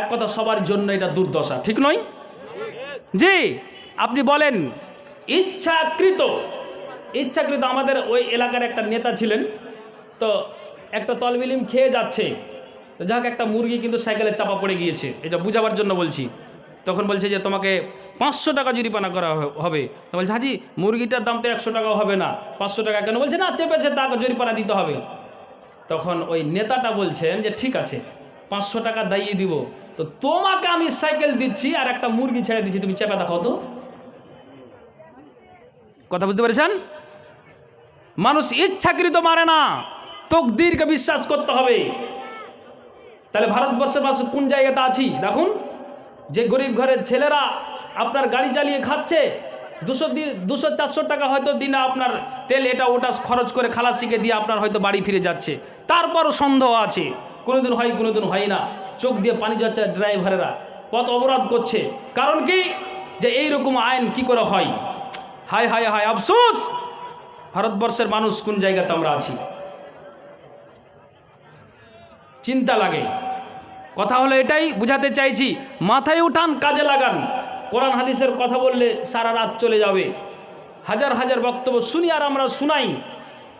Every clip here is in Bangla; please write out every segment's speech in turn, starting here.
এক কথা, সবার জন্য এটা দুর্দশা, ঠিক নয়? জি, আপনি বলেন। ইচ্ছাকৃত ইচ্ছাকৃত আমাদের ওই এলাকার একটা নেতা ছিলেন, তো একটা তলবিলিম খেয়ে যাচ্ছে। তো যাক, একটা মুরগি কিন্তু সাইকেলে চাপা পড়ে গিয়েছে এটা বুঝাবার জন্য বলছি। তখন বলছে যে, তোমাকে পাঁচশো টাকা জরিমানা করা হবে। তো বলছে, হাজি, মুরগিটার দাম তো একশো টাকাও হবে না। পাঁচশো টাকা কেন? বলছে, না, চেপেছে, তাকে জরিমানা দিতে হবে। তখন ওই নেতাটা বলছেন যে, ঠিক আছে, পাঁচশো টাকা দাইয়ে দিব। তো তোমাকে আমি সাইকেল দিচ্ছি আর একটা মুরগি ছেড়ে দিচ্ছি, তুমি চেপে দেখাও তো। কথা বুঝতে পেরেছেন? মানুষ ইচ্ছাকৃত মারে না, তকদিরকে বিশ্বাস করতে হবে। তাহলে ভারতবর্ষের মানুষ কোন জায়গাতে আছি? দেখুন, যে গরিব ঘরের ছেলেরা আপনার গাড়ি চালিয়ে খাচ্ছে, দুশো দুশো চারশো টাকা হয়তো দিনে আপনার তেল এটা ওটা খরচ করে খালাসিকে দিয়ে আপনার হয়তো বাড়ি ফিরে যাচ্ছে। তারপরও সন্দেহ আছে। কোনোদিন হয় কোনোদিন হয় না। চোখ দিয়ে পানি যাচ্ছে ড্রাইভারেরা। পথ অবরোধ করছে। কারণ কি? যে এইরকম আইন কি করে হয়? হায় হায় হায় আফসোস! ভারতবর্ষের মানুষ কোন জায়গাতে আমরা আছি? চিন্তা লাগে। কথা হলো এটাই, বুঝাতে চাইছি, মাথায় উঠান, কাজে লাগান। কোরআন, হাদিসের কথা বললে সারা রাত চলে যাবে। হাজার হাজার বক্তব্য শুনি আর আমরা শুনাই।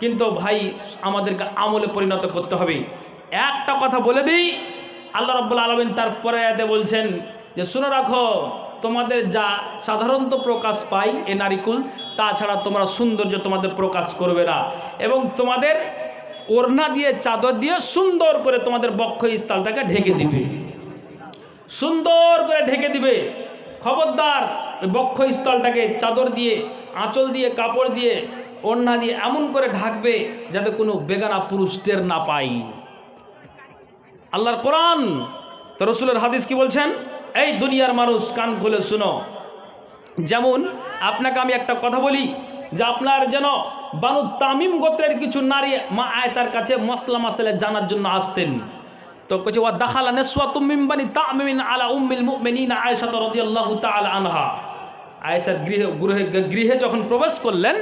কিন্তু ভাই, আমাদেরকে আমলে পরিণত করতে হবে। একটা কথা বলে দিই। আল্লাহ রব্বুল আলমিন তার এতে বলছেন যে, শুনে রাখো, তোমাদের যা সাধারণত প্রকাশ পাই এ নারিকুল, তাছাড়া তোমরা সৌন্দর্য তোমাদের প্রকাশ করবে না। এবং তোমাদের ওড়না দিয়ে, চাদর দিয়ে সুন্দর করে তোমাদের বক্ষ স্থলটাকে ঢেকে দিবে। সুন্দর করে ঢেকে দিবে। খবরদার বক্ষ স্থলটাকে চাদর দিয়ে, আঁচল দিয়ে, কাপড় দিয়ে, ওড়না দিয়ে এমন করে ঢাকবে যাতে কোনো বেগানা পুরুষ টের না পাই আল্লাহর কোরআন। তো রসুলের হাদিস কি বলছেন? এই দুনিয়ার মানুষ কান খুলে শুনো। যেমন আপনাকে আমি একটা কথা বলি, যে আপনার যেন বানু তামিম গোত্রের কিছু নারী মা আয়েশার কাছে মশলা মাসালে জানার জন্য আসতেন। তো কছে ওয়া দাখালা নেসওয়া তুমিম বানি তামিমিন আলা উম্মিল মুমিনিন আয়েশা রাদিয়াল্লাহু তাআলা আনহা। আয়েশার গৃহে গৃহে গৃহে যখন প্রবেশ করলেন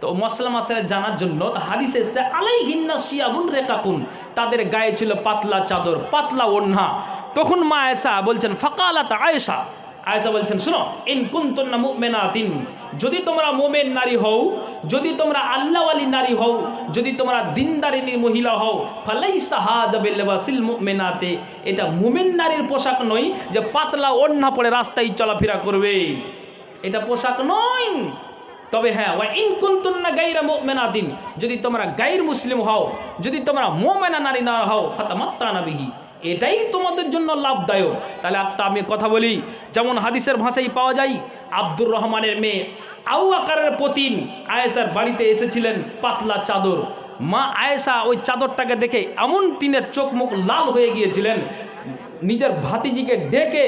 তো মশলা মাসালে জানার জন্য হাদিসে এসে আলাইহিন্না শিয়াবুন রেকাকুন। তাদের গায়ে ছিল পাতলা চাদর, পাতলা ওড়না। তখন মা আয়েশা বলছেন, ফাকালাত আয়েশা। আয়েশা বলছেন, শুনো, ইন কুনতুন্না মুমিনাতিন। যদি তোমরা মোমেন নারী হও, যদি তোমরা আল্লাহওয়ালি নারী হও, যদি তোমরা দিনদারিনী মহিলা হও, ফালাইসা হাজা বিল্লাবাসিল মুমিনাতে। এটা মোমেন নারীর পোশাক নয় যে পাতলা ওড়না পরে রাস্তায় চলাফেরা করবে। এটা পোশাক নয়। তবে হ্যাঁ ওয়া ইন কুনতুন্না গায়রা মুমিনাতিন, যদি তোমরা গায়র মুসলিম হও, যদি তোমরা মুমিনা নারী না হও, ফাতামাত্তানা বিহি। এটাই তোমাদের জন্য লাভদায়ক। তাহলে একটা আমি কথা বলি, যেমন হাদিসের ভাষায় পাওয়া যায়, আব্দুর রহমানের মেয়ে আউ আকারের পতিন আয়েসার বাড়িতে এসেছিলেন পাতলা চাদর। মা আয়েশা ওই চাদরটাকে দেখে এমন তিনের চোখ মুখ লাল হয়ে গিয়েছিলেন। নিজের ভাতিজিকে ডেকে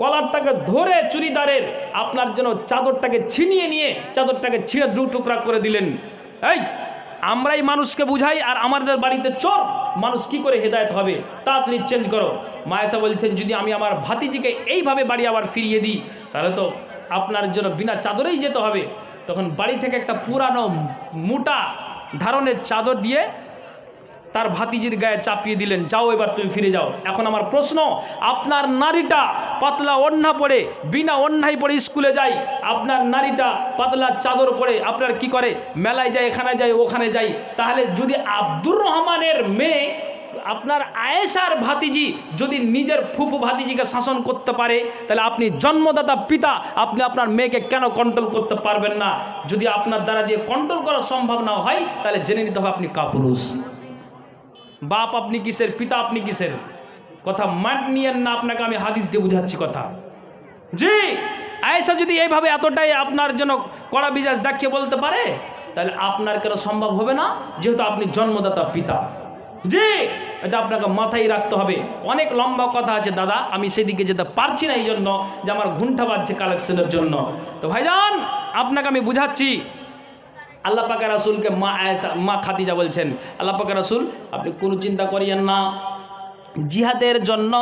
কলারটাকে ধরে চুরিদারের আপনার যেন চাদরটাকে ছিনিয়ে নিয়ে চাদরটাকে ছিঁড়ে দু টুকরা করে দিলেন। এই, আমরাই মানুষকে বুঝাই আর আমাদের বাড়িতে চোর মানুষ কি করে হেদায়ত হবে? তাড়াতাড়ি চেঞ্জ করো। মায়েসা বলছেন, যদি আমি আমার ভাতিজিকে এইভাবে বাড়ি আবার ফিরিয়ে দিই, তাহলে তো আপনার জন্য বিনা চাদরেই যেতে হবে। তখন বাড়ি থেকে একটা পুরানো মোটা ধারণের চাদর দিয়ে তার ভাতিজির গায়ে চাপিয়ে দিলেন, যাও এবার তুমি ফিরে যাও। এখন আমার প্রশ্ন, আপনার নারীটা পাতলা ওড়না পরে, বিনা ওড়নাই পরে স্কুলে যায়, আপনার নারীটা পাতলা চাদর পরে আপনার কি করে? মেলায় যায়, এখানে যায়, ওখানে যায়। তাহলে যদি আব্দুর রহমানের মেয়ে, আপনার আয়েশার ভাতিজি যদি নিজের ফুফু ভাতিজিকে শাসন করতে পারে, তাহলে আপনি জন্মদাতা পিতা, আপনি আপনার মেয়েকে কেন কন্ট্রোল করতে পারবেন না? যদি আপনার দ্বারা দিয়ে কন্ট্রোল করা সম্ভব না হয়, তাহলে জেনে নিতে হবে আপনি কাপুরুষ। বাপ আপনি কিসের, পিতা আপনি কিসের? কথা মাট নিয়েন না আপনাকে আমি হাদিস দিয়ে বুঝাচ্ছি কথা। জি, আয়েশা যদি এইভাবে এতটাই আপনার জন্য কড়া বিজাজ দেখিয়ে বলতে পারে, তাহলে আপনার কেন সম্ভব হবে না? যেহেতু আপনি জন্মদাতা, পিতা। জি, এটা আপনাকে মাথায় রাখতে হবে। অনেক লম্বা কথা আছে দাদা, আমি সেদিকে যেতে পারছি না এই জন্য যে আমার ঘুমটা বাজছে কালেকশনের জন্য। তো ভাইজান, আপনাকে আমি বুঝাচ্ছি আল্লাহ পাকে রাসুলকে মা মা খাদিজা বলছেন। আল্লাহ পাকে রাসুল, আপনি কোনো চিন্তা করিয়েন না। জিহাদের জন্য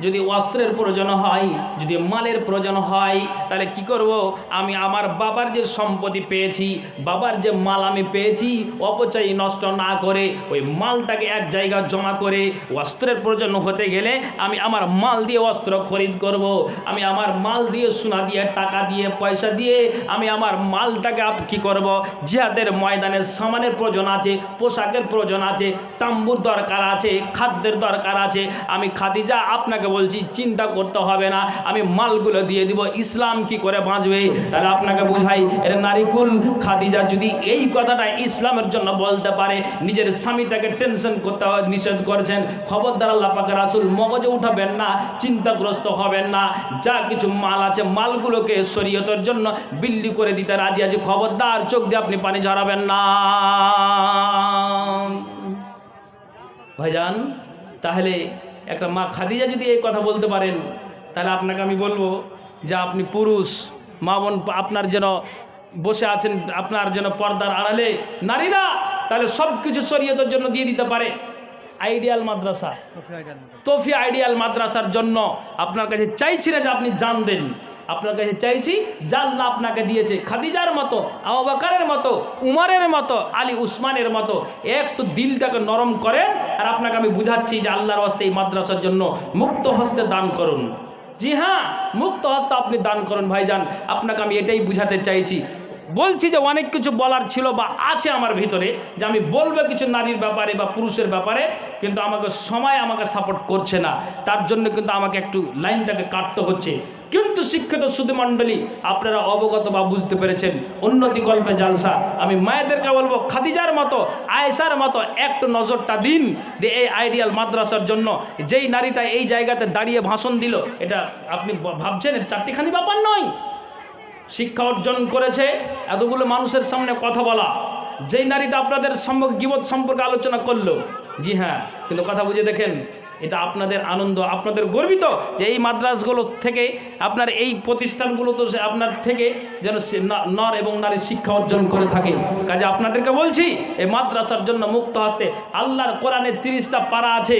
যদি অস্ত্রের প্রয়োজন হয়, যদি মালের প্রয়োজন হয়, তাহলে কি করব? আমি আমার বাবার যে সম্পত্তি পেয়েছি, বাবার যে মাল আমি পেয়েছি, অপচয় নষ্ট না করে ওই মালটাকে এক জায়গায় জমা করে অস্ত্রের প্রয়োজন হতে গেলে আমি আমার মাল দিয়ে অস্ত্র খরিদ করব। আমি আমার মাল দিয়ে সোনা দিয়ে, টাকা দিয়ে, পয়সা দিয়ে আমি আমার মালটাকে কী করব? জিহাদের ময়দানে সামানের প্রয়োজন আছে, পোশাকের প্রয়োজন আছে, তাম্বুর দরকার আছে, খাদ্যের দরকার আছে আমি খাদিজা আপনাকে বলছি, চিন্তা করতে হবে না, আমি মালগুলো দিয়ে দিব, ইসলাম কি করে বাঁচবে? তাহলে আপনাকে বুঝাই, এর নারিকুল, খাদিজা যদি এই কথাটা ইসলামের জন্য বলতে পারে, নিজের স্বামীটাকে টেনশন করতে নিষেধ করেছেন, খবরদার আল্লাহ পাকে রাসুল মগজে উঠাবেন না, চিন্তাগ্রস্ত হবেন না, যা কিছু মাল আছে, মালগুলোকে শরীয়তের জন্য বিল্লি করে দিতে রাজি আছে, খবরদার, চোখ দিয়ে আপনি পানি ঝরাবেন না। ভাইজান তাহলে একটা মা খাদিজা যদি এই কথা বলতে পারেন, তাহলে আপনাকে আমি বলব যে আপনি পুরুষ, মা বোন আপনার যেন বসে আছেন, আপনার যেন পর্দার আড়ালে নারীরা তাহলে সব কিছু শরীয়তের জন্য দিয়ে দিতে পারে। আইডিয়াল মাদ্রাসা তফি আইডিয়াল মাদ্রাসার জন্য আপনার কাছে চাইছি না যে আপনি জান দেন। আপনার কাছে চাইছি জাল্লা আপনাকে দিয়েছে খাদিজার মতো আবাকারের মতো উমারের মতো আলী উসমানের মতো। একটু দিলটাকে নরম করে আর আপনাকে আমি বুঝাচ্ছি যে আল্লাহর হস্তে এই মাদ্রাসার জন্য মুক্ত হস্তে দান করুন। জি হ্যাঁ মুক্ত হস্তে আপনি দান করুন ভাইজান। আপনাকে আমি এটাই বুঝাতে চাইছি। বলছি যে অনেক কিছু বলার ছিল বা আছে আমার ভিতরে যে আমি বলব কিছু নারীর ব্যাপারে বা পুরুষের ব্যাপারে, কিন্তু আমাকে সময় আমাকে সাপোর্ট করছে না। তার জন্য কিন্তু আমাকে একটু লাইনটাকে কাটতে হচ্ছে। কিন্তু শিক্ষিত সুধী মণ্ডলী, আপনারা অবগত বা বুঝতে পেরেছেন, উন্নতি গল্পে জালসা। আমি মায়েদেরকে বলব, খাদিজার মতো আয়েসার মতো একটু নজরটা দিন যে এই আইডিয়াল মাদ্রাসার জন্য যেই নারীটা এই জায়গাতে দাঁড়িয়ে ভাষণ দিল, এটা আপনি ভাবছেন চারটিখানি ব্যাপার নয়। শিক্ষা অর্জন করেছে, এতগুলো মানুষের সামনে কথা বলা। যেই নারীটা আপনাদের সম্পর্কে গিবত সম্পর্কে আলোচনা করল, জি হ্যাঁ কিন্তু কথা বুঝে দেখেন, এটা আপনাদের আনন্দ, আপনাদের গর্বিত যে এই মাদ্রাসগুলো থেকে, আপনার এই প্রতিষ্ঠানগুলো তো আপনার থেকে যেন নর এবং নারী শিক্ষা অর্জন করে থাকে। কাজে আপনাদেরকে বলছি, এই মাদ্রাসার জন্য মুক্ত হাতে আল্লাহর কোরআনের তিরিশটা পারা আছে।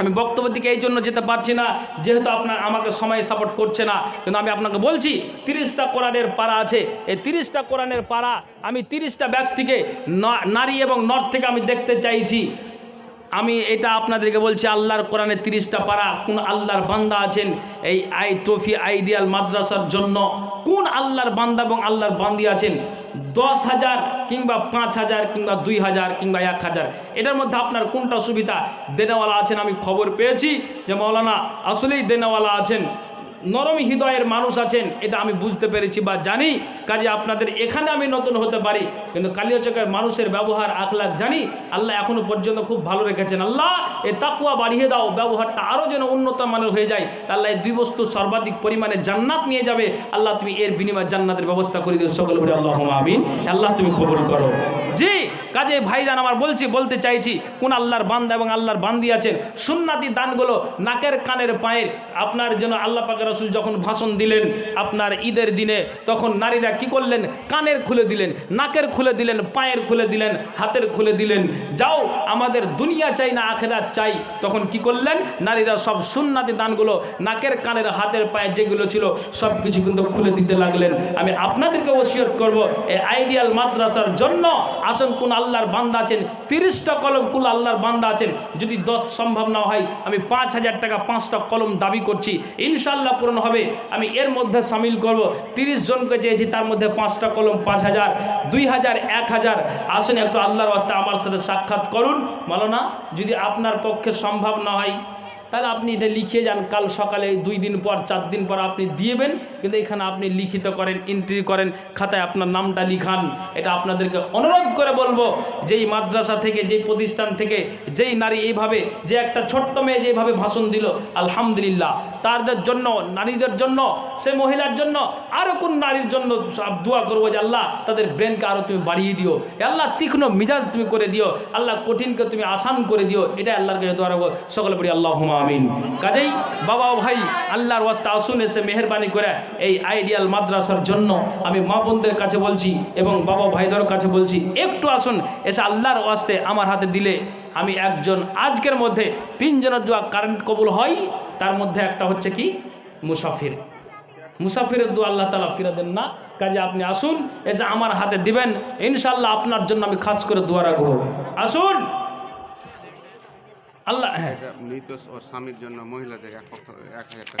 আমি বক্তব্য দিকে এই জন্য যেতে পারছি না, যেহেতু আপনার আমাকে সময় সাপোর্ট করছে না, কিন্তু আমি আপনাকে বলছি, তিরিশটা কোরআনের পাড়া আছে, এই তিরিশটা কোরআনের পাড়া আমি তিরিশটা ব্যক্তিকে নারী এবং নর্থ থেকে আমি দেখতে চাইছি। আমি এটা আপনাদেরকে বলছি, আল্লাহর কোরআনে তিরিশটা পারা, কোন আল্লাহর বান্দা আছেন, এই আই ট্রফি আইডিয়াল মাদ্রাসার জন্য কোন আল্লাহর বান্দা এবং আল্লাহর বান্দি আছেন? দশ হাজার কিংবা পাঁচ হাজার কিংবা দুই হাজার কিংবা এক হাজার। এটার মধ্যে আপনার কোনটা সুবিধা? দেনাওয়ালা আছেন, আমি খবর পেয়েছি যে মৌলানা আসলেই দেনাওয়ালা আছেন। নরম হৃদয়ের মানুষ আছেন, এটা আমি বুঝতে পেরেছি বা জানি, কাজে আপনাদের এখানে আমি নতুন হতে পারি, কিন্তু কালিয়াচকের মানুষের ব্যবহার, আখলাখ জানি, আল্লাহ এখনও পর্যন্ত খুব ভালো রেখেছেন। আল্লাহ, এ তাকুয়া বাড়িয়ে দাও, ব্যবহারটা আরও যেন উন্নত মানের হয়ে যায়। আল্লাহ এই দুই বস্তু সর্বাধিক পরিমাণে জান্নাত নিয়ে যাবে। আল্লাহ তুমি এর বিনিময়ে জান্নাতের ব্যবস্থা করে দিও সকল আল্লাহ আমিন। আল্লাহ তুমি কবুল করো। জি কাজে ভাইজান আমার বলছি, বলতে চাইছি, কোন আল্লাহর বান্দা এবং আল্লাহর বান্দি আছেন? সুন্নাতি দানগুলো নাকের কানের পায়ের। আপনার জন্য আল্লাহ পাকের রসুল যখন ভাষণ দিলেন আপনার ঈদের দিনে, তখন নারীরা কি করলেন? কানের খুলে দিলেন, নাকের খুলে দিলেন, পায়ের খুলে দিলেন, হাতের খুলে দিলেন। যাও, আমাদের দুনিয়া চাই না আখেরাত চাই। তখন কি করলেন? নারীরা সব সুন্নাতি দানগুলো নাকের কানের হাতের পায়ের যেগুলো ছিল, সব কিছু কিন্তু খুলে দিতে লাগলেন। আমি আপনাদেরকে ওসিয়ত করব, এই আইডিয়াল মাদ্রাসার জন্য আসেন কোন আল্লাহর বান্দা আছেন, তিরিশটা কলম কুল আল্লাহর বান্দা আছেন। যদি দশ সম্ভব না হয়, আমি পাঁচ হাজার টাকা, পাঁচটা কলম দাবি করছি। ইনশাল্লাহ পূরণ হবে। আমি এর মধ্যে সামিল করব। তিরিশ জনকে চেয়েছি, তার মধ্যে পাঁচটা কলম পাঁচ হাজার, দুই হাজার, এক হাজার। আসেন একটু আল্লাহর রাস্তা আমার সাথে সাক্ষাৎ করুন। বলো না যদি আপনার পক্ষে সম্ভব না হয় তাহলে আপনি এটা লিখে যান, কাল সকালে দুই দিন পর, চার দিন পর আপনি দিয়েবেন, কিন্তু এখানে আপনি লিখিত করেন এন্ট্রি করেন, খাতায় আপনার নামটা লিখান। এটা আপনাদেরকে অনুরোধ করে বলব, যেই মাদ্রাসা থেকে, যেই প্রতিষ্ঠান থেকে, যেই নারী এইভাবে, যে একটা ছোট্ট মেয়ে যেভাবে ভাষণ দিল, আলহামদুলিল্লাহ, তাদের জন্য, নারীদের জন্য, সে মহিলার জন্য আরও কোন নারীর জন্য দোয়া করব যে আল্লাহ, তাদের ব্রেনকে আরও তুমি বাড়িয়ে দিও। আল্লাহ, তীক্ষ্ণ মিজাজ তুমি করে দিও। আল্লাহ, কঠিনকে তুমি আসান করে দিও। এটা আল্লাহর কাছে দোয়া রাখব। সকলে পড়ি আল্লাহ হুমা আমিন। কাজেই বাবা ও ভাই, আল্লাহর ওয়াস্তে আসুন, এসে মেহরবানি করে এই আইডিয়াল মাদ্রাসার জন্য আমি মা বোনদের কাছে বলছি এবং বাবা ভাইদের কাছে বলছি, একটু আসুন, এসে আল্লাহর ওয়াস্তে আমার হাতে দিলে আমি একজন আজকের মধ্যে তিনজনের দোয়া কারেন্ট কবুল হয়, তার মধ্যে একটা হচ্ছে কি? মুসাফির। মুসাফিরের দোয়া আল্লাহ তালা ফিরে দেন না, কাজে আপনি আসুন, এসে আমার হাতে দিবেন ইনশাল্লাহ আপনার জন্য আমি খাস করে দোয়া রাখব। আসুন। আল্লাহ। মৃত ওর স্বামীর জন্য মহিলাদের এক এক হাজার টাকা।